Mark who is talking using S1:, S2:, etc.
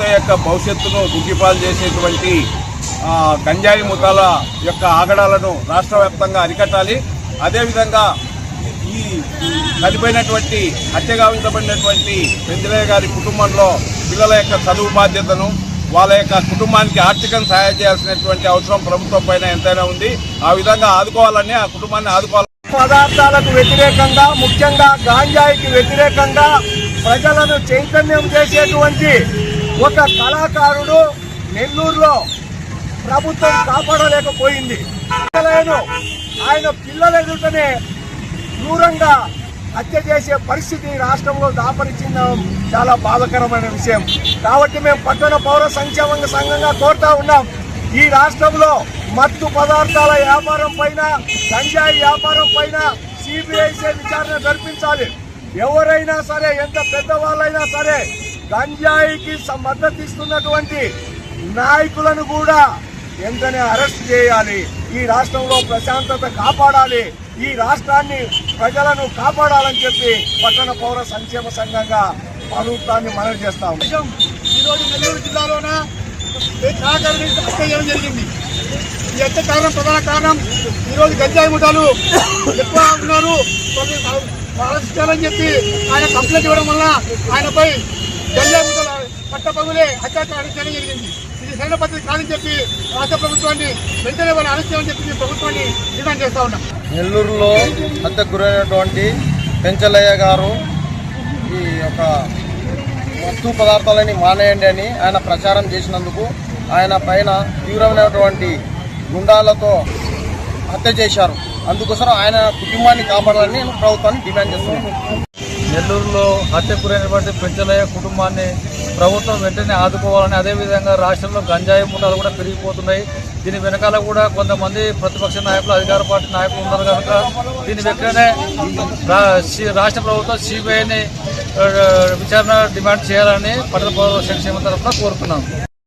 S1: యువత యొక్క భవిష్యత్తును బుగ్గిపాలు చేసేటువంటి గంజాయి ముఠాల యొక్క ఆగడాలను రాష్ట్ర వ్యాప్తంగా అరికట్టాలి. అదేవిధంగా ఈ చనిపోయినటువంటి హత్యగావించబడినటువంటి పెంజలయ్య గారి కుటుంబంలో పిల్లల యొక్క చదువు బాధ్యతను వాళ్ళ యొక్క కుటుంబానికి ఆర్థికంగా సహాయం చేయాల్సినటువంటి అవసరం ప్రభుత్వం పైన ఎంతైనా ఉంది. ఆ విధంగా ఆదుకోవాలని ఆ కుటుంబాన్ని ఆదుకోవాలి
S2: పదార్థాలకు వ్యతిరేకంగా ముఖ్యంగా గాంజాయికి వ్యతిరేకంగా ప్రజలను చైతన్యం చేసేటువంటి ఒక కళాకారుడు నెల్లూరులో ప్రభుత్వం కాపాడలేకపోయింది. ఆయన పిల్లల ఎదుటనే దూరంగా హత్య చేసే పరిస్థితి రాష్ట్రంలో దాపరిచిన చాలా బాధకరమైన విషయం. కాబట్టి మేము పట్టణ పౌర సంక్షేమ సంఘంగా కోరుతా ఉన్నాం. ఈ రాష్ట్రంలో మత్తు పదార్థాల వ్యాపారం పైన గంజాయి వ్యాపారం పైన సిబిఐసీ విచారణ జరిపించాలి. ఎవరైనా సరే ఎంత పెద్దవాళ్ళైనా సరే గంజాయికి మద్దతు ఇస్తున్నటువంటి నాయకులను కూడా వెంటనే అరెస్ట్ చేయాలి. ఈ రాష్ట్రంలో ప్రశాంతత కాపాడాలి. ఈ రాష్ట్రాన్ని ప్రజలను కాపాడాలని చెప్పి పట్టణ పౌర సంక్షేమ సంఘంగా ప్రభుత్వాన్ని మనవి చేస్తాం
S3: ఈరోజు నెల్లూరు జిల్లాలోన హత్య చేయడం జరిగింది? ఈ హత్య కారణం ప్రధాన కారణం ఈరోజు గంజాయి ముఠాలు ఎక్కువ ఉన్నారు. కొన్ని అరెస్ట్ చేయాలని చెప్పి ఆయన కంప్లైంట్ ఇవ్వడం వల్ల ఆయనపై గంజాయి పట్టపగులే అత్యాచారం చేయడం జరిగింది. ఇది సరైన పద్ధతి కాదని చెప్పి రాష్ట్ర ప్రభుత్వాన్ని వెంటనే వాళ్ళు అరెస్ట్ చేయాలని చెప్పి ప్రభుత్వాన్ని డిమాండ్ చేస్తా ఉన్నాం.
S4: నెల్లూరులో హత్యకు గురైనటువంటి పెంచలయ్య గారు ఈ యొక్క వస్తు పదార్థాలని మానేయండి అని ఆయన ప్రచారం చేసినందుకు ఆయన పైన తీవ్రమైనటువంటి గుండాలతో హత్య చేశారు. అందుకోసం ఆయన కుటుంబాన్ని కాపాడాలని నేను ప్రభుత్వాన్ని డిమాండ్ చేస్తున్నాను.
S5: నెల్లూరులో హత్య గురైనటువంటి పెంచలయ్య కుటుంబాన్ని ప్రభుత్వం వెంటనే ఆదుకోవాలని అదేవిధంగా రాష్ట్రంలో గంజాయి ముఠాలు కూడా పెరిగిపోతున్నాయి. దీని వెనకాల కూడా కొంతమంది ప్రతిపక్ష నాయకులు అధికార పార్టీ నాయకులు ఉన్నారు కనుక దీని వెంటనే రా- సి- రాష్ట్ర ప్రభుత్వం సిబిఐని విచారణ డిమాండ్ చేయాలని పట్టణ పౌర సంక్షేమ తరఫున కోరుతున్నాం